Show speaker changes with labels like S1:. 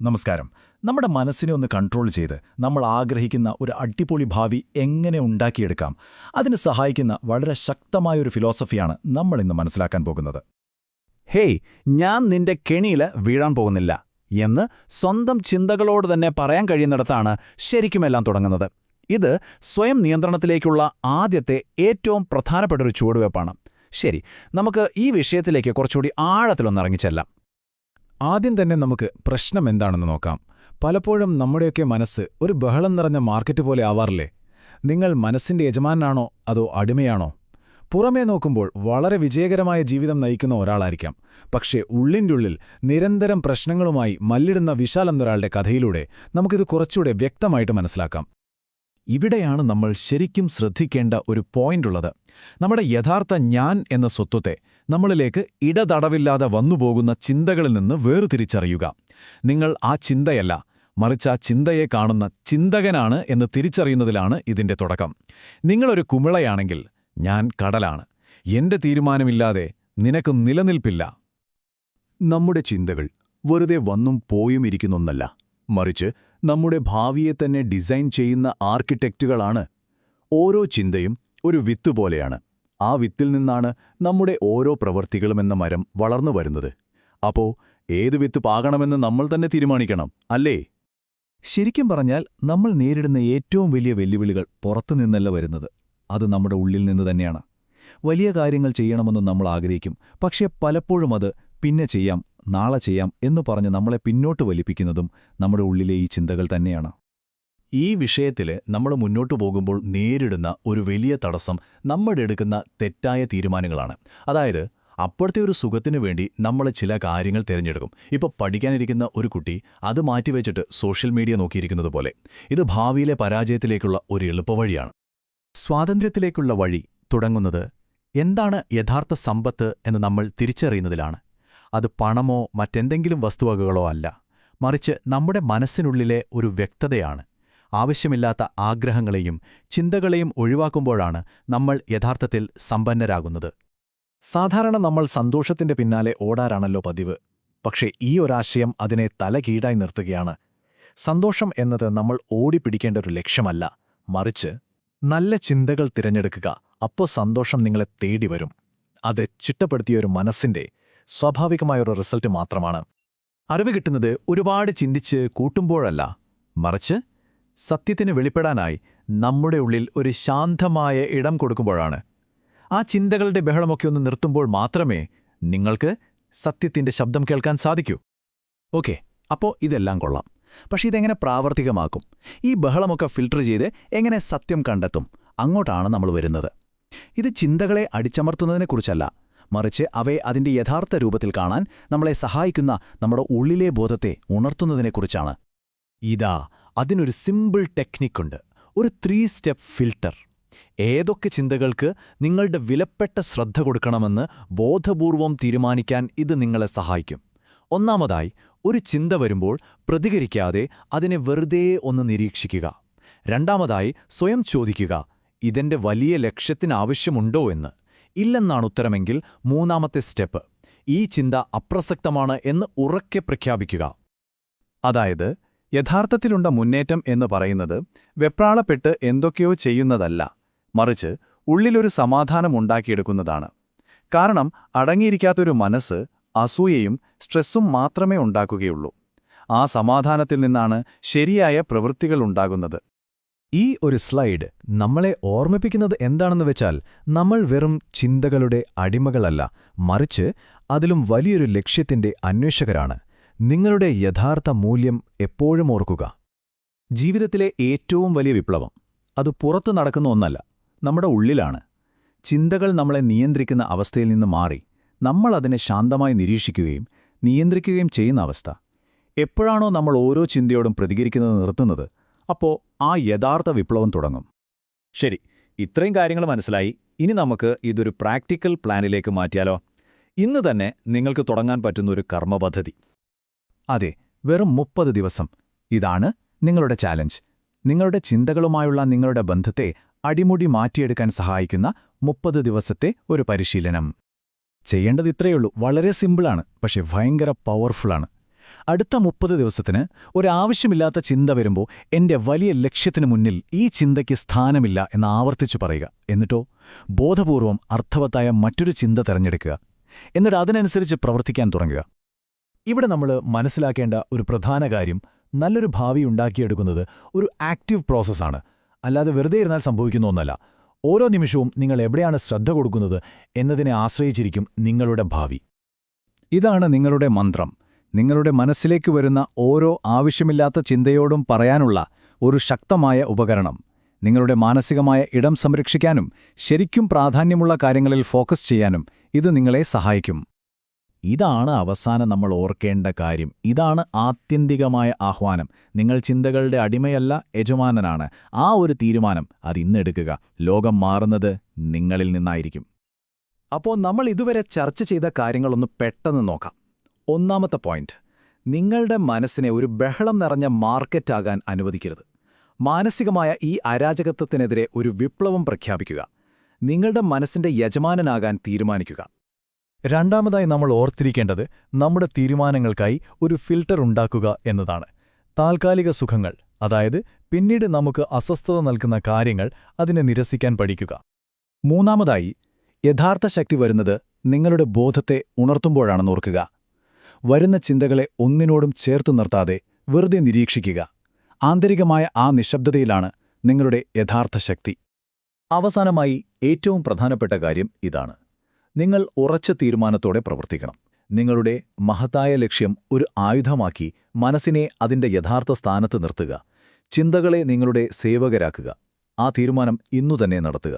S1: നമസ്കാരം. നമ്മുടെ മനസ്സിനെ ഒന്ന് കൺട്രോൾ ചെയ്ത് നമ്മൾ ആഗ്രഹിക്കുന്ന ഒരു അടിപൊളി ഭാവി എങ്ങനെ ഉണ്ടാക്കിയെടുക്കാം? അതിന് സഹായിക്കുന്ന വളരെ ശക്തമായ ഒരു ഫിലോസഫിയാണ് നമ്മൾ ഇന്ന് മനസ്സിലാക്കാൻ പോകുന്നത്.
S2: ഹേയ് ഞാൻ നിന്റെ കെണിയിൽ വീഴാൻ പോകുന്നില്ല എന്ന് സ്വന്തം ചിന്തകളോട് തന്നെ പറയാൻ കഴിയുന്നിടത്താണ് ശരിക്കുമെല്ലാം തുടങ്ങുന്നത്. ഇത് സ്വയം നിയന്ത്രണത്തിലേക്കുള്ള ആദ്യത്തെ ഏറ്റവും പ്രധാനപ്പെട്ട ഒരു ചുവടുവെപ്പാണ് ശരി നമുക്ക് ഈ വിഷയത്തിലേക്ക് കുറച്ചുകൂടി ആഴത്തിലൊന്നിറങ്ങിച്ചെല്ലാം
S3: ആദ്യം തന്നെ നമുക്ക് പ്രശ്നം എന്താണെന്ന് നോക്കാം. പലപ്പോഴും നമ്മുടെയൊക്കെ മനസ്സ് ഒരു ബഹളം നിറഞ്ഞ മാർക്കറ്റ് പോലെ ആവാറില്ലേ? നിങ്ങൾ മനസ്സിന്റെ യജമാനാണോ അതോ അടിമയാണോ? പുറമേ നോക്കുമ്പോൾ വളരെ വിജയകരമായ ജീവിതം നയിക്കുന്ന ഒരാളായിരിക്കാം. പക്ഷേ ഉള്ളിന്റെ ഉള്ളിൽ നിരന്തരം പ്രശ്നങ്ങളുമായി മല്ലിടുന്ന വിശാലെന്നൊരാളുടെ കഥയിലൂടെ നമുക്കിത് കുറച്ചുകൂടെ വ്യക്തമായിട്ട് മനസ്സിലാക്കാം.
S1: ഇവിടെയാണ് നമ്മൾ ശരിക്കും ശ്രദ്ധിക്കേണ്ട ഒരു പോയിന്റുള്ളത്. നമ്മുടെ യഥാർത്ഥ ഞാൻ എന്ന സ്വത്വത്തെ നമ്മളിലേക്ക് ഇടതടവില്ലാതെ വന്നുപോകുന്ന ചിന്തകളിൽ നിന്ന് വേർതിരിച്ചറിയുക. നിങ്ങൾ ആ ചിന്തയല്ല മറിച്ച് ആ ചിന്തയെ കാണുന്ന ചിന്തകനാണ് എന്ന് തിരിച്ചറിയുന്നതിലാണ് ഇതിന്റെ തുടക്കം. നിങ്ങളൊരു കുമിളയാണെങ്കിൽ ഞാൻ കടലാണ്. എന്റെ തീരുമാനമില്ലാതെ നിനക്ക് നിലനിൽപ്പില്ല.
S4: നമ്മുടെ ചിന്തകൾ വെറുതെ വന്നും പോയും ഇരിക്കുന്നൊന്നല്ല മറിച്ച് നമ്മുടെ ഭാവിയെ തന്നെ ഡിസൈൻ ചെയ്യുന്ന ആർക്കിടെക്റ്റുകളാണ് ഓരോ ചിന്തയും ഒരു വിത്ത് പോലെയാണ്. ആ വിത്തിൽ നിന്നാണ് നമ്മുടെ ഓരോ പ്രവൃത്തികളുമെന്ന മരം വളർന്നു വരുന്നത്. അപ്പോ ഏത് വിത്ത് പാകണമെന്ന് നമ്മൾ തന്നെ തീരുമാനിക്കണം അല്ലേ?
S1: ശരിക്കും പറഞ്ഞാൽ നമ്മൾ നേരിടുന്ന ഏറ്റവും വലിയ വെല്ലുവിളികൾ പുറത്തുനിന്നല്ല വരുന്നത്. അത് നമ്മുടെ ഉള്ളിൽ നിന്ന് തന്നെയാണ്. വലിയ കാര്യങ്ങൾ ചെയ്യണമെന്ന് നമ്മൾ ആഗ്രഹിക്കും പക്ഷേ പലപ്പോഴും അത് പിന്നെ ചെയ്യാം നാളെ ചെയ്യാം എന്ന് പറഞ്ഞ് നമ്മളെ പിന്നോട്ട് വലിപ്പിക്കുന്നതും നമ്മുടെ ഉള്ളിലെ ഈ ചിന്തകൾ തന്നെയാണ്.
S4: ഈ വിഷയത്തിൽ നമ്മൾ മുന്നോട്ടു പോകുമ്പോൾ നേരിടുന്ന ഒരു വലിയ തടസ്സം നമ്മുടെ എടുക്കുന്ന തെറ്റായ തീരുമാനങ്ങളാണ്. അതായത് അപ്പോഴത്തെ ഒരു സുഖത്തിനു വേണ്ടി നമ്മൾ ചില കാര്യങ്ങൾ തിരഞ്ഞെടുക്കും. ഇപ്പോൾ പഠിക്കാനിരിക്കുന്ന ഒരു കുട്ടി അത് മാറ്റിവെച്ചിട്ട് സോഷ്യൽ മീഡിയ നോക്കിയിരിക്കുന്നത് പോലെ. ഇത് ഭാവിയിലെ പരാജയത്തിലേക്കുള്ള ഒരു എളുപ്പവഴിയാണ് സ്വാതന്ത്ര്യത്തിലേക്കുള്ള വഴി തുടങ്ങുന്നത് എന്താണ് യഥാർത്ഥ സമ്പത്ത് എന്ന് നമ്മൾ തിരിച്ചറിയുന്നതിലാണ്. അത് പണമോ മറ്റെന്തെങ്കിലും വസ്തുവകകളോ അല്ല. മറിച്ച് നമ്മുടെ മനസ്സിനുള്ളിലെ ഒരു വ്യക്തതയാണ്. ആവശ്യമില്ലാത്ത ആഗ്രഹങ്ങളെയും ചിന്തകളെയും ഒഴിവാക്കുമ്പോഴാണ് നമ്മൾ യഥാർത്ഥത്തിൽ സമ്പന്നരാകുന്നത്.
S1: സാധാരണ നമ്മൾ സന്തോഷത്തിന്റെ പിന്നാലെ ഓടാറാണല്ലോ പതിവ്. പക്ഷേ ഈ ഒരാശയം അതിനെ തലകീഴായി നിർത്തുകയാണ്. സന്തോഷം എന്നത് നമ്മൾ ഓടിപ്പിടിക്കേണ്ട ഒരു ലക്ഷ്യമല്ല. മറിച്ച് നല്ല ചിന്തകൾ തിരഞ്ഞെടുക്കുക. അപ്പോൾ സന്തോഷം നിങ്ങളെ തേടി വരും അത് ചിട്ടപ്പെടുത്തിയ ഒരു മനസ്സിന്റെ സ്വാഭാവികമായൊരു റിസൾട്ട് മാത്രമാണ്. അറിവ് കിട്ടുന്നത് ഒരുപാട് ചിന്തിച്ച് കൂട്ടുമ്പോഴല്ല. മറിച്ച് സത്യത്തിന് വെളിപ്പെടാനായി നമ്മുടെ ഉള്ളിൽ ഒരു ശാന്തമായ ഇടം കൊടുക്കുമ്പോഴാണ്. ആ ചിന്തകളുടെ ബഹളമൊക്കെ ഒന്ന് നിർത്തുമ്പോൾ മാത്രമേ നിങ്ങൾക്ക് സത്യത്തിന്റെ ശബ്ദം കേൾക്കാൻ സാധിക്കൂ. ഓക്കെ അപ്പോൾ ഇതെല്ലാം കൊള്ളാം. പക്ഷെ ഇതെങ്ങനെ പ്രാവർത്തികമാക്കും? ഈ ബഹളമൊക്കെ ഫിൽട്ടർ ചെയ്ത് എങ്ങനെ സത്യം കണ്ടെത്തും? അങ്ങോട്ടാണ് നമ്മൾ വരുന്നത്. ഇത് ചിന്തകളെ അടിച്ചമർത്തുന്നതിനെക്കുറിച്ചല്ല. മറിച്ച് അവയെ അതിന്റെ യഥാർത്ഥ രൂപത്തിൽ കാണാൻ നമ്മളെ സഹായിക്കുന്ന നമ്മുടെ ഉള്ളിലെ ബോധത്തെ ഉണർത്തുന്നതിനെക്കുറിച്ചാണ്. ഇതാ അതിനൊരു സിമ്പിൾ ടെക്നിക്കുണ്ട് ഒരു ത്രീ സ്റ്റെപ്പ് ഫിൽട്ടർ. ഏതൊക്കെ ചിന്തകൾക്ക് നിങ്ങളുടെ വിലപ്പെട്ട ശ്രദ്ധ കൊടുക്കണമെന്ന് ബോധപൂർവം തീരുമാനിക്കാൻ ഇത് നിങ്ങളെ സഹായിക്കും. ഒന്നാമതായി ഒരു ചിന്ത വരുമ്പോൾ പ്രതികരിക്കാതെ അതിനെ വെറുതെ ഒന്ന് നിരീക്ഷിക്കുക. രണ്ടാമതായി സ്വയം ചോദിക്കുക ഇതെന്റെ വലിയ ലക്ഷ്യത്തിനാവശ്യമുണ്ടോ എന്ന്. ഇല്ലെന്നാണ് ഉത്തരമെങ്കിൽ മൂന്നാമത്തെ സ്റ്റെപ്പ്. ഈ ചിന്ത അപ്രസക്തമാണ് എന്ന് ഉറക്കെ പ്രഖ്യാപിക്കുക. അതായത് യഥാർത്ഥത്തിലുണ്ട മുന്നേറ്റം എന്ന് പറയുന്നത് വെപ്രാളപ്പെട്ട് എന്തൊക്കെയോ ചെയ്യുന്നതല്ല മറിച്ച് ഉള്ളിലൊരു സമാധാനമുണ്ടാക്കിയെടുക്കുന്നതാണ് കാരണം അടങ്ങിയിരിക്കാത്തൊരു മനസ്സ് അസൂയയും സ്ട്രെസ്സും മാത്രമേ ഉണ്ടാക്കുകയുള്ളൂ. ആ സമാധാനത്തിൽ നിന്നാണ് ശരിയായ പ്രവൃത്തികൾ ഉണ്ടാകുന്നത്.
S3: ഈ ഒരു സ്ലൈഡ് നമ്മളെ ഓർമ്മിപ്പിക്കുന്നത് എന്താണെന്ന് വെച്ചാൽ നമ്മൾ വെറും ചിന്തകളുടെ അടിമകളല്ല മറിച്ച് അതിലും വലിയൊരു ലക്ഷ്യത്തിന്റെ അന്വേഷകരാണ്. നിങ്ങളുടെ യഥാർത്ഥ മൂല്യം എപ്പോഴും ഓർക്കുക.
S1: ജീവിതത്തിലെ ഏറ്റവും വലിയ വിപ്ലവം. അത് പുറത്തു നടക്കുന്ന ഒന്നല്ല നമ്മുടെ ഉള്ളിലാണ്. ചിന്തകൾ നമ്മളെ നിയന്ത്രിക്കുന്ന അവസ്ഥയിൽ നിന്ന് മാറി നമ്മൾ അതിനെ ശാന്തമായി നിരീക്ഷിക്കുകയും നിയന്ത്രിക്കുകയും ചെയ്യുന്ന അവസ്ഥ. എപ്പോഴാണോ നമ്മൾ ഓരോ ചിന്തയോടും പ്രതികരിക്കുന്നത് നിർത്തുന്നത് അപ്പോൾ ആ യഥാർത്ഥ വിപ്ലവം തുടങ്ങും. ശരി ഇത്രയും കാര്യങ്ങൾ മനസ്സിലായി. ഇനി നമുക്ക് ഇതൊരു പ്രാക്ടിക്കൽ പ്ലാനിലേക്ക് മാറ്റിയാലോ? ഇന്ന് തന്നെ നിങ്ങൾക്ക് തുടങ്ങാൻ പറ്റുന്ന ഒരു കർമ്മപദ്ധതി. അതെ വെറും മുപ്പത് ദിവസം. ഇതാണ് നിങ്ങളുടെ ചാലഞ്ച്. നിങ്ങളുടെ ചിന്തകളുമായുള്ള നിങ്ങളുടെ ബന്ധത്തെ അടിമുടി മാറ്റിയെടുക്കാൻ സഹായിക്കുന്ന മുപ്പത് ദിവസത്തെ ഒരു പരിശീലനം. ചെയ്യേണ്ടത് ഇത്രയുള്ളൂ വളരെ സിമ്പിളാണ് പക്ഷെ ഭയങ്കര പവർഫുള്ളാണ്.
S3: അടുത്ത മുപ്പത് ദിവസത്തിന് ഒരാവശ്യമില്ലാത്ത ചിന്ത വരുമ്പോൾ എന്റെ വലിയ ലക്ഷ്യത്തിനു മുന്നിൽ ഈ ചിന്തയ്ക്ക് സ്ഥാനമില്ല എന്ന് ആവർത്തിച്ചു പറയുക. എന്നിട്ടോ ബോധപൂർവം അർത്ഥവത്തായ മറ്റൊരു ചിന്ത തിരഞ്ഞെടുക്കുക. എന്നിട്ട് അതിനനുസരിച്ച് പ്രവർത്തിക്കാൻ തുടങ്ങുക.
S1: ഇവിടെ നമ്മൾ മനസ്സിലാക്കേണ്ട ഒരു പ്രധാന കാര്യം നല്ലൊരു ഭാവി ഉണ്ടാക്കിയെടുക്കുന്നത് ഒരു ആക്റ്റീവ് പ്രോസസ്സാണ് അല്ലാതെ വെറുതെ ഇരുന്നാൽ സംഭവിക്കുന്ന ഒന്നല്ല. ഓരോ നിമിഷവും നിങ്ങൾ എവിടെയാണ് ശ്രദ്ധ കൊടുക്കുന്നത് എന്നതിനെ ആശ്രയിച്ചിരിക്കും നിങ്ങളുടെ ഭാവി.
S3: ഇതാണ് നിങ്ങളുടെ മന്ത്രം. നിങ്ങളുടെ മനസ്സിലേക്ക് വരുന്ന ഓരോ ആവശ്യമില്ലാത്ത ചിന്തയോടും പറയാനുള്ള ഒരു ശക്തമായ ഉപകരണം. നിങ്ങളുടെ മാനസികമായ ഇടം സംരക്ഷിക്കാനും ശരിക്കും പ്രാധാന്യമുള്ള കാര്യങ്ങളിൽ ഫോക്കസ് ചെയ്യാനും ഇത് നിങ്ങളെ സഹായിക്കും.
S2: ഇതാണ് അവസാനം നമ്മൾ ഓർക്കേണ്ട കാര്യം. ഇതാണ് ആത്യന്തികമായ ആഹ്വാനം. നിങ്ങൾ ചിന്തകളുടെ അടിമയല്ല യജമാനനാണ്. ആ ഒരു തീരുമാനം അത് ഇന്നെടുക്കുക. ലോകം മാറുന്നത് നിങ്ങളിൽ നിന്നായിരിക്കും.
S3: അപ്പോൾ നമ്മൾ ഇതുവരെ ചർച്ച ചെയ്ത കാര്യങ്ങളൊന്ന് പെട്ടെന്ന് നോക്കാം. ഒന്നാമത്തെ പോയിന്റ് നിങ്ങളുടെ മനസ്സിനെ ഒരു ബഹളം നിറഞ്ഞ മാർക്കറ്റാകാൻ അനുവദിക്കരുത്. മാനസികമായ ഈ അരാജകത്വത്തിനെതിരെ ഒരു വിപ്ലവം പ്രഖ്യാപിക്കുക. നിങ്ങളുടെ മനസ്സിന്റെ യജമാനനാകാൻ തീരുമാനിക്കുക.
S1: രണ്ടാമതായി നമ്മൾ ഓർത്തിരിക്കേണ്ടത് നമ്മുടെ തീരുമാനങ്ങൾക്കായി ഒരു ഫിൽട്ടർ ഉണ്ടാക്കുക എന്നതാണ്. താൽക്കാലിക സുഖങ്ങൾ അതായത് പിന്നീട് നമുക്ക് അസ്വസ്ഥത നൽകുന്ന കാര്യങ്ങൾ അതിനെ നിരസിക്കാൻ പഠിക്കുക.
S3: മൂന്നാമതായി യഥാർത്ഥ ശക്തി വരുന്നത് നിങ്ങളുടെ ബോധത്തെ ഉണർത്തുമ്പോഴാണെന്ന് ഓർക്കുക. വരുന്ന ചിന്തകളെ ഒന്നിനോടും ചേർത്തു നിർത്താതെ വെറുതെ നിരീക്ഷിക്കുക. ആന്തരികമായ ആ നിശബ്ദതയിലാണ് നിങ്ങളുടെ യഥാർത്ഥ ശക്തി.
S2: അവസാനമായി ഏറ്റവും പ്രധാനപ്പെട്ട കാര്യം ഇതാണ്. നിങ്ങൾ ഉറച്ച തീരുമാനത്തോടെ പ്രവർത്തിക്കണം. നിങ്ങളുടെ മഹത്തായ ലക്ഷ്യം ഒരു ആയുധമാക്കി മനസ്സിനെ അതിന്റെ യഥാർത്ഥ സ്ഥാനത്ത് നിർത്തുക. ചിന്തകളെ നിങ്ങളുടെ സേവകരാക്കുക. ആ തീരുമാനം ഇന്നുതന്നെ നടത്തുക.